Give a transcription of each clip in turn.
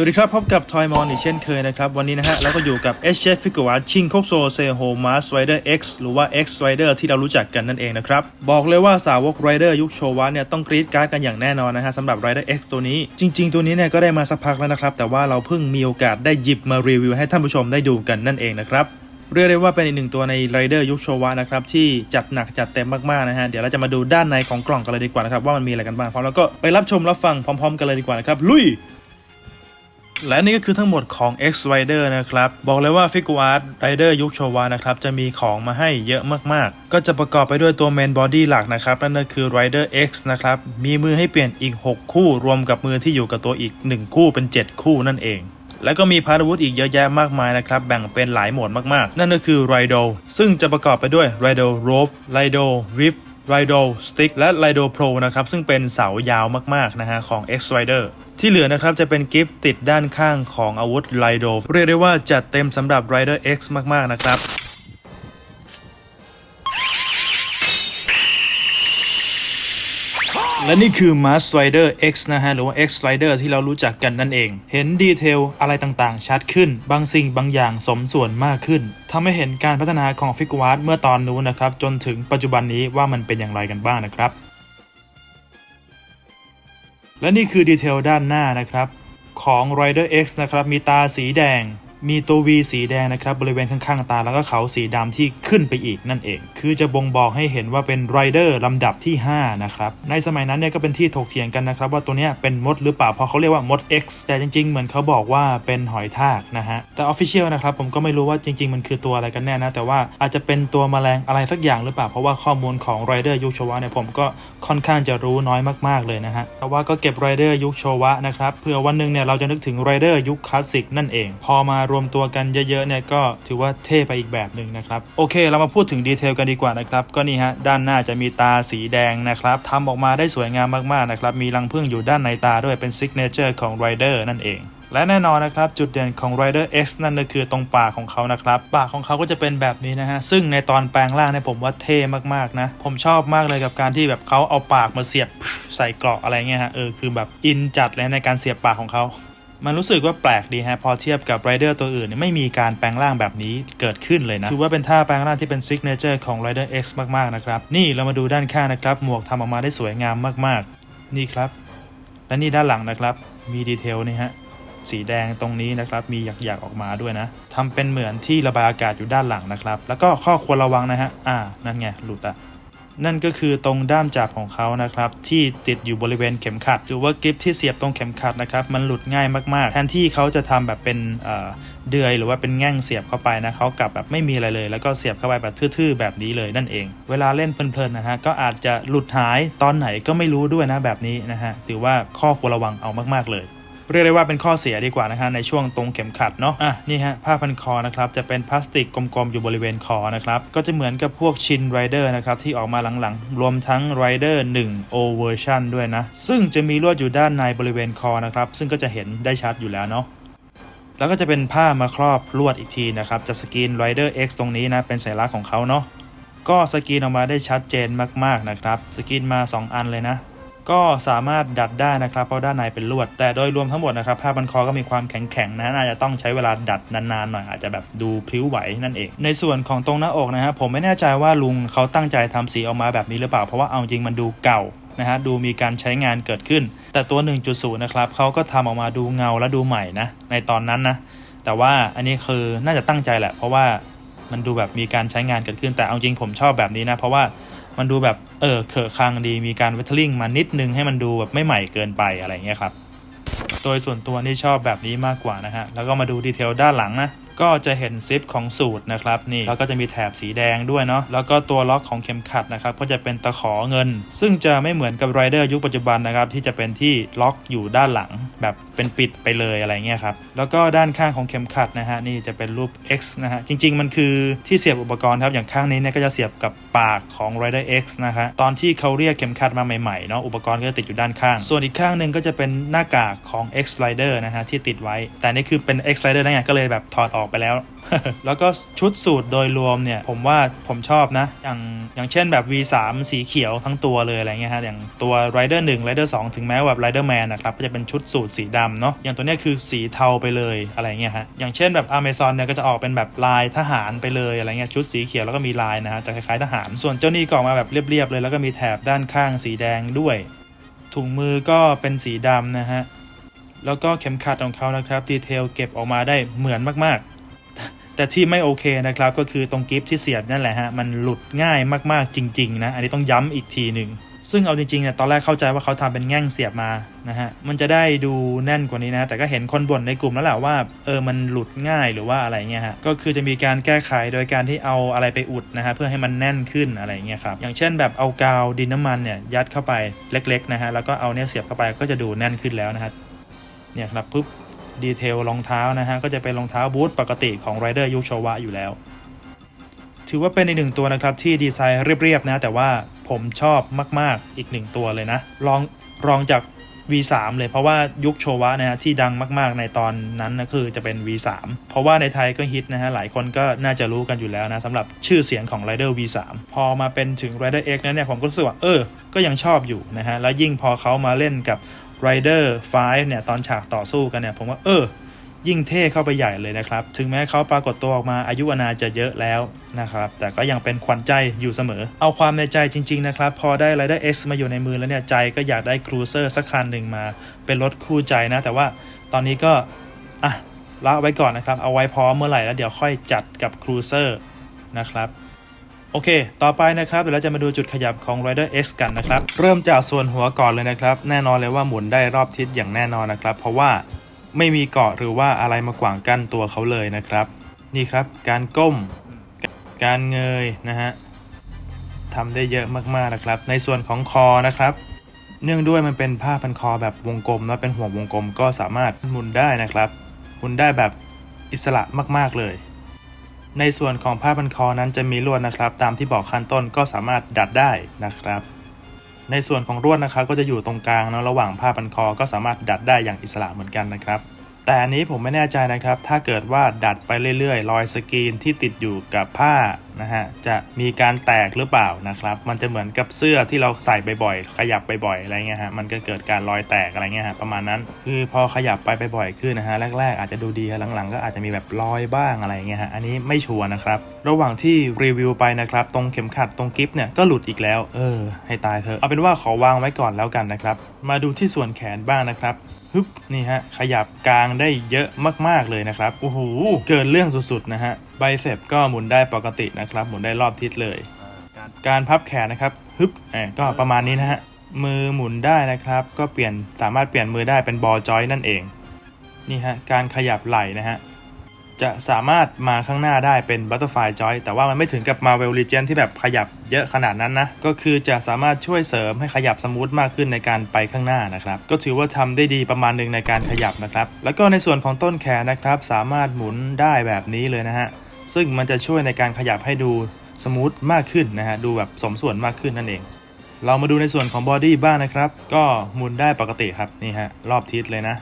สวัสดีครับ พบกับทอยมอนอีกเช่นเคยนะครับ วันนี้นะฮะเราก็อยู่กับ s j f i g u r a ชิงโคกโซเซโฮมาสไรเดอร์ X หรือว่า X Rider ที่เรารู้จักกันนั่นเองนะครับ บอกเลยว่าสาวก Rider ยุคโชวะเนี่ยต้องกรี๊ดการ์ดกันอย่างแน่นอนนะฮะสำหรับ Rider X ตัวนี้ จริง ๆ ตัวนี้เนี่ยก็ได้มาสักพักแล้วนะครับ แต่ว่าเราเพิ่งมีโอกาสได้หยิบมารีวิวให้ท่านผู้ชมได้ดูกันนั่นเองนะครับเรียกได้ว่าเป็นอีกหนึ่งตัวในไรเดอร์ยุคโชวะนะครับที่จัดหนักจัดเต็มมากๆนะฮะเดี๋ยวเราจะมาดูด้านในของกล่องกันเลยดีกว่านะครับว่ามันมีอะไรกันบ้างพร้อมแล้วก็ไปรับชมรับฟังพร้อม ๆ กันเลยดีกว่านะครับลุย และนี่ก็คือทั้งหมดของ X Rider นะครับ บอกเลยว่าฟิก u อาร์ Rider ยุคโชวานะครับ จะมีของมาให้เยอะมากๆ ก็จะประกอบไปด้วยตัว Main Body หลักนะครับ นั่นก็คือ Rider X นะครับ มีมือให้เปลี่ยนอีก 6 คู่ รวมกับมือที่อยู่กับตัวอีก 1 คู่เป็น 7 คู่นั่นเองแล้วก็มีพาร์ทอาวุธอีกเยอะแยะมากมายนะครับ แบ่งเป็นหลายโหมดมากๆ นั่นก็คือ Rido ซึ่งจะประกอบไปด้วย Rido Rope Rido Whip Rido Stick และ Rido Pro นะครับซึ่งเป็นเสายาวมากๆนะฮะของ X Rider ที่เหลือนะครับจะเป็นกิฟต์ติดด้านข้างของอาวุธ Rido เรียกได้ว่าจัดเต็มสำหรับ Rider X มากๆนะครับ และนี่คือ Mask Rider X นะฮะ หรือว่า X Rider ที่เรารู้จักกันนั่นเอง เห็นดีเทลอะไรต่างๆ ชัดขึ้น บางสิ่งบางอย่างสมส่วนมากขึ้นทำให้เห็นการพัฒนาของฟิกวาร์ดเมื่อตอนนู้นนะครับ จนถึงปัจจุบันนี้ว่ามันเป็นอย่างไรกันบ้างนะครับ และนี่คือดีเทลด้านหน้านะครับ ของ Rider X นะครับ มีตาสีแดง มีตัว V สีแดงนะครับบริเวณข้างๆตาแล้วก็เขาสีดำที่ขึ้นไปอีกนั่นเอง คือจะบ่งบอกให้เห็นว่าเป็น Rider ลำดับที่ 5 นะครับในสมัยนั้นเนี่ยก็เป็นที่ถกเถียงกันนะครับว่าตัวเนี้ยเป็นมดหรือเปล่าเพราะเขาเรียกว่ามด X แต่จริงๆ เหมือนเขาบอกว่าเป็นหอยทากนะฮะแต่ Official นะครับผมก็ไม่รู้ว่าจริง ๆ มันคือตัวอะไรกันแน่นะแต่ว่าอาจจะเป็นตัวแมลงอะไรสักอย่างหรือเปล่าเพราะว่าข้อมูลของ Rider ยุคโชวะเนี่ยผมก็ค่อนข้างจะรู้น้อยมากๆเลยนะฮะแต่ว่าก็เก็บ Rider ยุคโชวะนะครับเผื่อวันหนึ่งเนี่ยเราจะนึกถึง Rider ยุคคลาสสิกนั่นเองพอมารวมตัวกันเยอะๆเนี่ยก็ถือว่าเท่ไปอีกแบบหนึ่งนะครับโอเค เรามาพูดถึงดีเทลกันดีกว่านะครับก็นี่ฮะด้านหน้าจะมีตาสีแดงนะครับทำออกมาได้สวยงามมากๆนะครับมีรังผึ้งอยู่ด้านในตาด้วยเป็นซิกเนเจอร์ของ Rider นั่นเองและแน่นอนนะครับ จุดเด่นของ Rider X นั่นก็คือตรงปากของเขานะครับ ปากของเขาก็จะเป็นแบบนี้นะฮะ ซึ่งในตอนแปลงร่างเนี่ยผมว่าเท่มากๆนะ ผมชอบมากเลยกับการที่แบบเขาเอาปากมาเสียบใส่เกราะอะไรเงี้ยฮะเออคือแบบอินจัดเลยในการเสียบปากของเขา มันรู้สึกว่าแปลกดีฮะพอเทียบกับไรเดอร์ตัวอื่นไม่มีการแปลงร่างแบบนี้เกิดขึ้นเลยนะ ถือว่าเป็นท่าแปลงร่างที่เป็นซิกเนเจอร์ของ Rider X มากๆนะครับ นี่เรามาดูด้านข้างนะครับ หมวกทำออกมาได้สวยงามมากๆ นี่ครับ และนี่ด้านหลังนะครับ มีดีเทลนี่ฮะสีแดงตรงนี้นะครับมีหยักๆออกมาด้วยนะทำเป็นเหมือนที่ระบายอากาศอยู่ด้านหลังนะครับ แล้วก็ข้อควรระวังนะฮะอ่านั่นไงหลุดอะ นั่นก็คือตรงด้ามจับของเขานะครับที่ติดอยู่บริเวณเข็มขัด หรือว่ากริปที่เสียบตรงเข็มขัดนะครับมันหลุดง่ายมากๆ แทนที่เขาจะทำแบบเป็นเอ่อเดือยหรือว่าเป็นแง่งเสียบเข้าไปนะเขากลับแบบไม่มีอะไรเลย แล้วก็เสียบเข้าไปแบบทื่อๆแบบนี้เลยนั่นเอง เวลาเล่นเพลินๆนะฮะก็อาจจะหลุดหายตอนไหนก็ไม่รู้ด้วยนะแบบนี้นะฮะถือว่าข้อควรระวังเอามากๆเลย เรียกได้ว่าเป็นข้อเสียดีกว่านะฮะในช่วงตรงเข็มขัดเนาะอะนี่ฮะผ้าพันคอนะครับจะเป็นพลาสติกกลมๆอยู่บริเวณคอนะครับก็จะเหมือนกับพวกชินไรเดอร์นะครับที่ออกมาหลังๆ รวมทั้งไรเดอร์1 O version ด้วยนะ ซึ่งจะมีลวดอยู่ด้านในบริเวณคอนะครับซึ่งก็จะเห็นได้ชัดอยู่แล้วเนาะแล้วก็จะเป็นผ้ามาครอบลวดอีกทีนะครับจะสกรีน Rider X ตรงนี้นะเป็นสัญลักษณ์ของเขาเนาะก็สกรีนออกมาได้ชัดเจนมากๆนะครับสกรีนมา 2 อันเลยนะ ก็สามารถดัดได้นะครับ เพราะด้านในเป็นลวด แต่โดยรวมทั้งหมดนะครับผ้าบันคอก็มีความแข็งๆนะน่าจะต้องใช้เวลาดัดนานๆหน่อยอาจจะแบบดูพลิ้วไหวนั่นเอง ในส่วนของตรงหน้าอกนะฮะผมไม่แน่ใจว่าลุงเขาตั้งใจทำสีออกมาแบบนี้หรือเปล่า เพราะว่าเอาจริงมันดูเก่านะฮะดูมีการใช้งานเกิดขึ้น แต่ตัว 1.0 นะครับเขาก็ทำออกมาดูเงาและดูใหม่นะในตอนนั้นนะแต่ว่าอันนี้คือน่าจะตั้งใจแหละ เพราะว่ามันดูแบบมีการใช้งานเกิดขึ้นแต่เอาจริงผมชอบแบบนี้นะเพราะว่า มันดูแบบเออเขอะคางดีมีการเวทเทอริงมานิดนึงให้มันดูแบบไม่ใหม่เกินไปอะไรเงี้ยครับโดยส่วนตัวนี่ชอบแบบนี้มากกว่านะฮะแล้วก็มาดูดีเทลด้านหลังนะ ก็จะเห็นซิปของสูตรนะครับนี่แล้วก็จะมีแถบสีแดงด้วยเนาะแล้วก็ตัวล็อกของเข็มขัดนะครับก็จะเป็นตะขอเงิน ซึ่งจะไม่เหมือนกับไรเดอร์ยุคปัจจุบันนะครับที่จะเป็นที่ล็อกอยู่ด้านหลัง แบบเป็นปิดไปเลยอะไรเงี้ยครับแล้วก็ด้านข้างของเข็มขัดนะฮะนี่จะเป็นรูป X นะฮะจริง ๆ มันคือที่เสียบอุปกรณ์ครับอย่างข้างนี้เนี่ยก็จะเสียบกับปากของ Rider X นะฮะตอนที่เขาเรียกเข็มขัดมาใหม่ๆเนาะอุปกรณ์ก็จะติดอยู่ด้านข้าง ส่วนอีกข้างหนึ่งก็จะเป็นหน้ากากของ X Rider นะฮะที่ติดไว้ แต่นี่คือเป็น X Rider ได้ไงก็เลยแบบถอดออกไปแล้ว แล้วก็ชุดสูตรโดยรวมเนี่ยผมว่าผมชอบนะ อย่างอย่างเช่นแบบ V3 สีเขียวทั้งตัวเลยอะไรเงี้ยฮะอย่างตัว Rider 1 Rider 2 ถึงแม้ว่าแบบ Rider Man นะครับก็จะเป็นชุดสูตรสีดำเนาะอย่างตัวเนี้ยคือสีเทาไปเลยอะไรเงี้ยฮะอย่างเช่นแบบ Amazon เนี่ยก็จะออกเป็นแบบลายทหารไปเลยอะไรเงี้ยชุดสีเขียวแล้วก็มีลายนะฮะจะคล้ายๆทหาร ส่วนเจ้านี่ก็ออกมาแบบเรียบๆเลยแล้วก็มีแถบด้านข้างสีแดงด้วย ถุงมือก็เป็นสีดำนะฮะแล้วก็เข็มขัดของเขานะครับ ดีเทลเก็บออกมาได้เหมือนมากๆ แต่ที่ไม่โอเคนะครับก็คือตรงกิฟที่เสียบนั่นแหละฮะมันหลุดง่ายมากๆจริงๆนะอันนี้ต้องย้ำอีกทีหนึ่งซึ่งเอาจริงๆเนี่ยตอนแรกเข้าใจว่าเขาทำเป็นแง่งเสียบมานะฮะมันจะได้ดูแน่นกว่านี้นะ แต่ก็เห็นคนบ่นในกลุ่มแล้วแหละว่าเออมันหลุดง่ายหรือว่าอะไรเงี้ยฮะก็คือจะมีการแก้ไขโดยการที่เอาอะไรไปอุดนะฮะเพื่อให้มันแน่นขึ้นอะไรเงี้ยครับอย่างเช่นแบบเอากาวดินน้ำมันเนี่ยยัดเข้าไปเล็กๆนะฮะแล้วก็เอาเนี่ยเสียบเข้าไปก็จะดูแน่นขึ้นแล้วนะฮะเนี่ยครับปุ๊บ ดีเทลรองเท้านะฮะก็จะเป็นรองเท้าบูทปกติของไรเดอร์ยุคโชวะอยู่แล้ว ถือว่าเป็นอีกหนึ่งตัวนะครับที่ดีไซน์เรียบๆนะ แต่ว่าผมชอบมากๆอีกหนึ่งตัวเลยนะรองรองจาก V3 เลยเพราะว่ายุคโชวะนะฮะที่ดังมากๆในตอนนั้นนะคือจะเป็น V3 เพราะว่าในไทยก็ฮิตนะฮะหลายคนก็น่าจะรู้กันอยู่แล้วนะสำหรับชื่อเสียงของ Rider V3 พอมาเป็นถึง Rider X นั้นเนี่ยผมก็รู้สึกว่าเออ ก็ยังชอบอยู่นะฮะแล้วยิ่งพอเขามาเล่นกับ Rider 5 เนี่ย ตอนฉากต่อสู้กันเนี่ย ผมว่าเออ ยิ่งเท่เข้าไปใหญ่เลยนะครับ ถึงแม้เขาปรากฏตัวออกมาอายุอนาจะเยอะแล้วนะครับ แต่ก็ยังเป็นขวัญใจอยู่เสมอ เอาความในใจจริง ๆ นะครับ พอได้ Rider X มาอยู่ในมือแล้วเนี่ย ใจก็อยากได้ Cruiser สักคันหนึ่งมา เป็นรถคู่ใจนะ แต่ว่าตอนนี้ก็อะละไว้ก่อนนะครับ เอาไว้พร้อมเมื่อไหร่แล้วเดี๋ยวค่อยจัดกับ Cruiser นะครับ โอเค ต่อไปนะครับเดี๋ยวเราจะมาดูจุดขยับของ Rider X กันนะครับ เริ่มจากส่วนหัวก่อนเลยนะครับ แน่นอนเลยว่าหมุนได้รอบทิศอย่างแน่นอนนะครับ เพราะว่าไม่มีเกาะหรือว่าอะไรมาขวางกั้นตัวเขาเลยนะครับ นี่ครับ การก้ม การเงยนะฮะทำได้เยอะมากๆนะครับ ในส่วนของคอนะครับ เนื่องด้วยมันเป็นผ้าพันคอแบบวงกลมนะเป็นห่วงวงกลมก็สามารถหมุนได้นะครับหมุนได้แบบอิสระมากๆเลย ในส่วนของผ้าพันคอนั้นจะมีลวดนะครับ ตามที่บอกขั้นต้นก็สามารถดัดได้นะครับ ในส่วนของลวดนะครับก็จะอยู่ตรงกลางเนะระหว่างผ้าพันคอก็สามารถดัดได้อย่างอิสระเหมือนกันนะครับ แต่อันนี้ผมไม่แน่ใจนะครับ ถ้าเกิดว่าดัดไปเรื่อยๆ รอยสกรีนที่ติดอยู่กับผ้า นะฮะจะมีการแตกหรือเปล่านะครับ มันจะเหมือนกับเสื้อที่เราใส่บ่อยๆขยับบ่อยๆอะไรเงี้ยฮะมันก็เกิดการรอยแตกอะไรเงี้ยฮะประมาณนั้นคือพอขยับไปบ่อยๆขึ้นนะฮะแรกๆ อาจจะดูดีหลังๆ ก็อาจจะมีแบบรอยบ้างอะไรเงี้ยฮะอันนี้ไม่ชัวร์นะครับ ระหว่างที่รีวิวไปนะครับตรงเข็มขัดตรงกิฟเนี่ยก็หลุดอีกแล้ว เออ ให้ตายเถอะเอาเป็นว่าขอวางไว้ก่อนแล้วกันนะครับ มาดูที่ส่วนแขนบ้างนะครับฮึบนี่ฮะขยับกลางได้เยอะมากๆเลยนะครับโอ้โหเกินเรื่องสุดๆนะฮะ ไบเซปก็หมุนได้ปกตินะครับ หมุนได้รอบทิศเลย การพับแขนนะครับฮึบแหมก็ประมาณนี้นะฮะมือหมุนได้นะครับ ก็เปลี่ยนสามารถเปลี่ยนมือได้เป็นบอลจอยนั่นเองนี่ฮะการขยับไหล่นะฮะจะสามารถมาข้างหน้าได้เป็นบัตเตอร์ไฟจอยแต่ว่ามันไม่ถึงกับ Marvel Legend ที่แบบขยับเยอะขนาดนั้นนะ ก็คือจะสามารถช่วยเสริมให้ขยับสมูทมากขึ้นในการไปข้างหน้านะครับ ก็ถือว่าทำได้ดีประมาณหนึ่งในการขยับนะครับ แล้วก็ในส่วนของต้นแขนนะครับ สามารถหมุนได้แบบนี้เลยนะฮะ ซึ่งมันจะช่วยในการขยับให้ดูสมูทมากขึ้นนะฮะดูแบบสมส่วนมากขึ้นนั่นเอง เรามาดูในส่วนของบอดี้บ้างนะครับ ก็หมุนได้ปกติครับนี่ฮะรอบทิศเลยนะ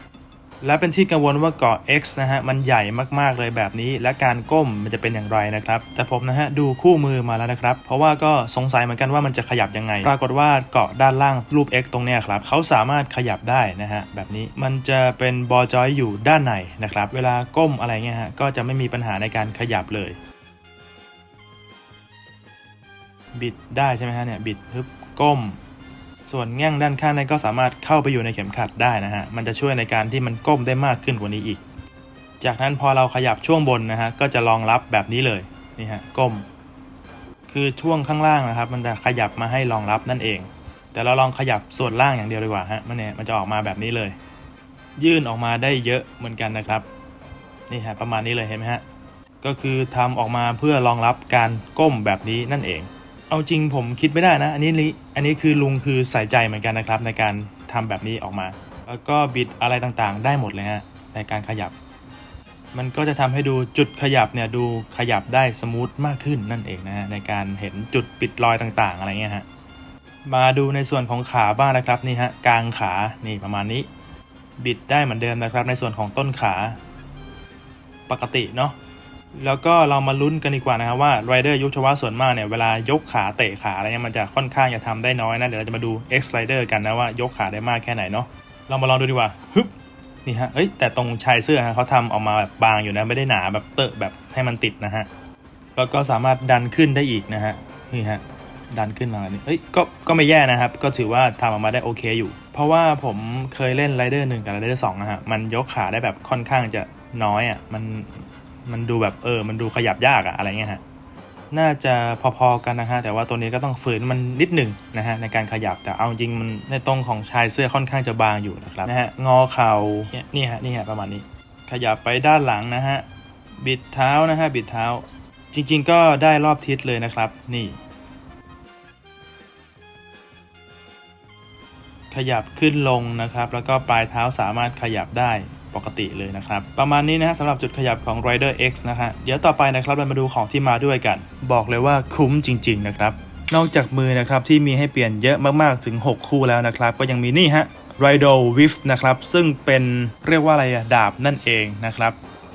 และเป็นที่กังวลว่าเกาะ X นะฮะมันใหญ่มากๆเลยแบบนี้ และการก้มมันจะเป็นอย่างไรนะครับ แต่ผมนะฮะดูคู่มือมาแล้วนะครับ เพราะว่าก็สงสัยเหมือนกันว่ามันจะขยับยังไง ปรากฏว่าเกาะด้านล่างรูป X ตรงเนี้ยครับเขาสามารถขยับได้นะฮะแบบนี้มันจะเป็นบอจอยอยู่ด้านในนะครับ เวลาก้มอะไรเงี้ยฮะก็จะไม่มีปัญหาในการขยับเลย บิดได้ใช่ไหมฮะเนี่ยบิดฮึบก้ม ส่วนแง่งด้านข้างนั้นก็สามารถเข้าไปอยู่ในเข็มขัดได้นะฮะ มันจะช่วยในการที่มันก้มได้มากขึ้นกว่านี้อีก จากนั้นพอเราขยับช่วงบนนะฮะ ก็จะรองรับแบบนี้เลย นี่ฮะ ก้ม คือช่วงข้างล่างนะครับ มันจะขยับมาให้รองรับนั่นเอง แต่เราลองขยับส่วนล่างอย่างเดียวดีกว่าฮะ มันเนี่ย มันจะออกมาแบบนี้เลย ยื่นออกมาได้เยอะเหมือนกันนะครับ นี่ฮะ ประมาณนี้เลยเห็นไหมฮะ ก็คือทำออกมาเพื่อรองรับการก้มแบบนี้นั่นเอง เอาจริงผมคิดไม่ได้นะ อันนี้ลิอันนี้คือลุงคือใส่ใจเหมือนกันนะครับ ในการทำแบบนี้ออกมา แล้วก็บิดอะไรต่างๆ ได้หมดเลยฮะในการขยับ มันก็จะทำให้ดูจุดขยับเนี่ยดูขยับได้สมูทมากขึ้นนั่นเองนะฮะในการเห็นจุดปิดรอยต่างๆ อะไรเงี้ยฮะมาดูในส่วนของขาบ้างนะครับนี่ฮะกลางขานี่ประมาณนี้ บิดได้เหมือนเดิมนะครับ ในส่วนของต้นขา ปกติเนาะ แล้วก็เรามาลุ้นกันดีกว่านะครับว่าไรเดอร์ยุคชวาส่วนมากเนี่ยเวลายกขาเตะขาอะไรเงี้ยมันจะค่อนข้างจะทำได้น้อยนะ เดี๋ยวเราจะมาดู X Rider กันนะว่ายกขาได้มากแค่ไหนเนาะเรามาลองดูดีกว่าฮึบนี่ฮะเอ้ยแต่ตรงชายเสื้อฮะเขาทำออกมาแบบบางอยู่นะไม่ได้หนาแบบเตอะแบบให้มันติดนะฮะแล้วก็สามารถดันขึ้นได้อีกนะฮะนี่ฮะดันขึ้นมานี่เอ้ยก็ก็ไม่แย่นะครับ ก็ถือว่าทำออกมาได้โอเคอยู่ เพราะว่าผมเคยเล่นไรเดอร์หนึ่งกับไรเดอร์สองนะฮะมันยกขาได้แบบค่อนข้างจะน้อยอะมัน มันดูแบบเออ มันดูขยับยากอะอะไรเงี้ยฮะ น่าจะพอๆกันนะฮะ แต่ว่าตัวนี้ก็ต้องฝืนมันนิดหนึ่งนะฮะในการขยับ แต่เอาจริงมันในตรงของชายเสื้อค่อนข้างจะบางอยู่นะครับนะฮะ งอเข่าเนี่ยนี่ฮะ นี่ฮะ ประมาณนี้ ขยับไปด้านหลังนะฮะ บิดเท้านะฮะ บิดเท้า จริง ๆ ก็ได้รอบทิศเลยนะครับ นี่ ขยับขึ้นลงนะครับ แล้วก็ปลายเท้าสามารถขยับได้ ปกติเลยนะครับ ประมาณนี้นะฮะสำหรับจุดขยับของ Rider X นะฮะเดี๋ยวต่อไปนะครับเรามาดูของที่มาด้วยกัน บอกเลยว่าคุ้มจริง ๆ นะครับ นอกจากมือนะครับที่มีให้เปลี่ยนเยอะมากๆถึง 6 คู่แล้วนะครับ ก็ยังมีนี่ฮะ Rido Wiff นะครับซึ่งเป็นเรียกว่าอะไรอะดาบนั่นเองนะครับ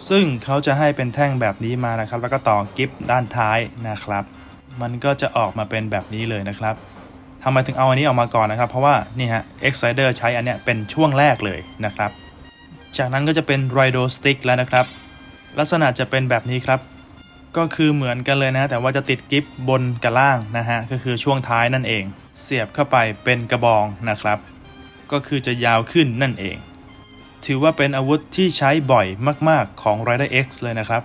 ซึ่งเขาจะให้เป็นแท่งแบบนี้มานะครับ แล้วก็ต่อกิฟด้านท้ายนะครับ มันก็จะออกมาเป็นแบบนี้เลยนะครับทำไมถึงเอาอันนี้ออกมาก่อนนะครับ เพราะว่านี่ฮะ Exciter ใช้อันเนี้ยเป็นช่วงแรกเลยนะครับ จากนั้นก็จะเป็น Rido Stick แล้วนะครับ ลักษณะจะเป็นแบบนี้ครับ ก็คือเหมือนกันเลยนะ แต่ว่าจะติดกิฟบนกับล่างนะฮะ ก็คือช่วงท้ายนั่นเอง เสียบเข้าไปเป็นกระบองนะครับ ก็คือจะยาวขึ้นนั่นเอง ถือว่าเป็นอาวุธที่ใช้บ่อยมาก ๆ ของ Rider X เลยนะครับ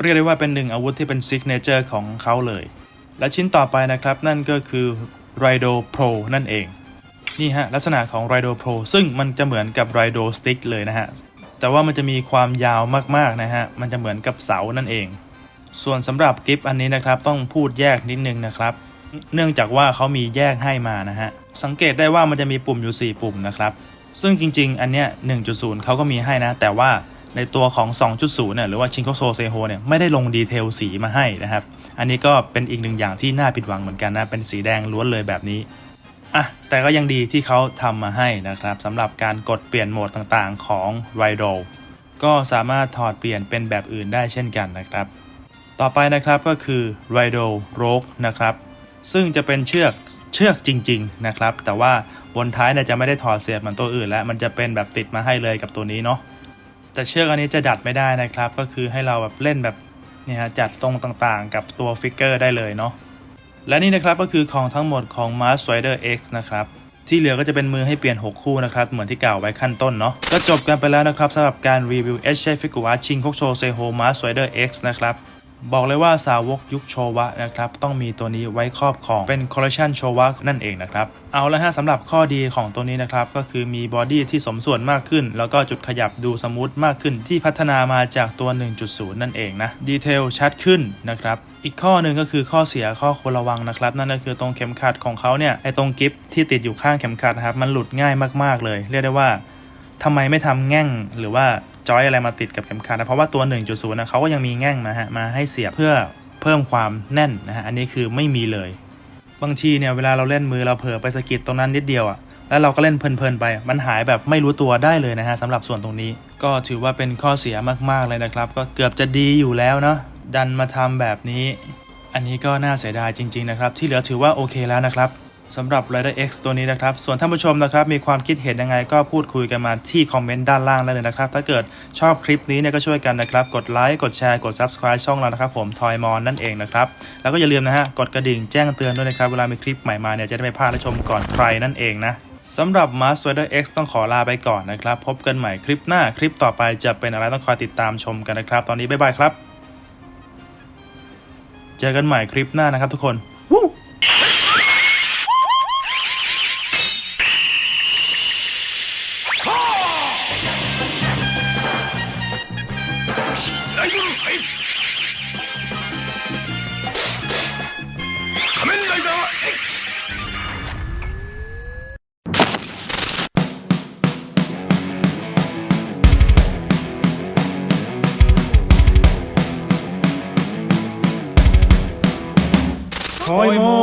เรียกได้ว่าเป็นหนึ่งอาวุธที่เป็นซิกเนเจอร์ของเขาเลย และชิ้นต่อไปนะครับนั่นก็คือ Rido Pro นั่นเอง นี่ฮะลักษณะของ Rido Pro ซึ่งมันจะเหมือนกับ Rido Stick เลยนะฮะ แต่ว่ามันจะมีความยาวมากๆนะฮะ มันจะเหมือนกับเสานั่นเอง ส่วนสำหรับกิฟต์อันนี้นะครับ ต้องพูดแยกนิดนึงนะครับ เนื่องจากว่าเขามีแยกให้มานะฮะ สังเกตได้ว่ามันจะมีปุ่มอยู่ 4 ปุ่มนะครับ ซึ่งจริงๆ อันเนี้ย 1.0 เขาก็มีให้นะ แต่ว่าในตัวของ 2.0 เนี่ยหรือว่าชินโคโซเซโฮเนี่ยไม่ได้ลงดีเทลสีมาให้นะครับ อันนี้ก็เป็นอีกหนึ่งอย่างที่น่าผิดหวังเหมือนกันนะ เป็นสีแดงล้วนเลยแบบนี้ อะแต่ก็ยังดีที่เขาทำมาให้นะครับสำหรับการกดเปลี่ยนโหมดต่างๆของ r i d o ก็สามารถถอดเปลี่ยนเป็นแบบอื่นได้เช่นกันนะครับ ต่อไปนะครับก็คือ r i d o Rogue นะครับ ซึ่งจะเป็นเชือกเชือกจริง ๆ นะครับ แต่ว่าบนท้ายเนี่ยจะไม่ได้ถอดเสียบเหมือนตัวอื่น แล้วมันจะเป็นแบบติดมาให้เลยกับตัวนี้เนาะแต่เชือกอันนี้จะดัดไม่ได้นะครับ ก็คือให้เราแบบเล่นแบบเนี่ยฮะจัดทรงต่างๆ กับตัวฟิกเกอร์ได้เลยเนาะ และนี่นะครับก็คือของทั้งหมดของ Mars Rider X นะครับที่เหลือก็จะเป็นมือให้เปลี่ยน 6 คู่นะครับ เหมือนที่กล่าวไว้ขั้นต้นเนาะก็จบกันไปแล้วนะครับสำหรับการรีวิว h ฟิกุระชิงโคกโชเซโฮ Mars Rider X นะครับ บอกเลยว่าสาวกยุคโชวะนะครับต้องมีตัวนี้ไว้ครอบครองเป็นคอลเล t ชันโชวะนั่นเองนะครับเอาละฮะสำหรับข้อดีของตัวนี้นะครับก็คือมีบอดี้ที่สมส่วนมากขึ้น แล้วก็จุดขยับดูสมูทมากขึ้นที่พัฒนามาจากตัว 1.0 นั่นเองนะดีเทลชัดขึ้นนะครับอีกข้อหนึ่งก็คือข้อเสียข้อควรระวังนะครับนั่นก็คือตรงเข็มขัดของเขาเนี่ยไอตรงกิฟที่ติดอยู่ข้างเข็มขัดนะครับมันหลุดง่ายมากๆเลย เรียกได้ว่าทำไมไม่ทำแง่งหรือว่า จอยอะไรมาติดกับเข็มขัดนะเพราะว่าตัว 1.0นะเขาก็ยังมีแง่งมาฮะมาให้เสียบเพื่อเพิ่มความแน่นนะฮะอันนี้คือไม่มีเลย บางทีเนี่ยเวลาเราเล่นมือเราเผลอไปสะกิดตรงนั้นนิดเดียวอะ่ะแล้วเราก็เล่นเพลินๆไป มันหายแบบไม่รู้ตัวได้เลยนะฮะสำหรับส่วนตรงนี้ ก็ถือว่าเป็นข้อเสียมากๆเลยนะครับ ก็เกือบจะดีอยู่แล้วเนาะดันมาทำแบบนี้ อันนี้ก็น่าเสียดายจริง ๆนะครับ ที่เหลือถือว่าโอเคแล้วนะครับ สำหรับ Rider X ตัวนี้นะครับ ส่วนท่านผู้ชมนะครับ มีความคิดเห็นยังไงก็พูดคุยกันมาที่คอมเมนต์ด้านล่างได้เลยนะครับ ถ้าเกิดชอบคลิปนี้เนี่ยก็ช่วยกันนะครับ กดไลค์ กดแชร์ กด Subscribe ช่องเรานะครับ ผมทอยมอนนั่นเองนะครับ แล้วก็อย่าลืมนะฮะ กดกระดิ่งแจ้งเตือนด้วยนะครับ เวลามีคลิปใหม่มาเนี่ยจะได้ไม่พลาดชมก่อนใครนั่นเองนะสำหรับ Mars Rider X ต้องขอลาไปก่อนนะครับ พบกันใหม่คลิปหน้า คลิปต่อไปจะเป็นอะไรต้องคอยติดตามชมกันนะครับ ตอนนี้บ๊ายบายครับ เจอกันใหม่คลิปหน้านะครับทุกคน はい。もう。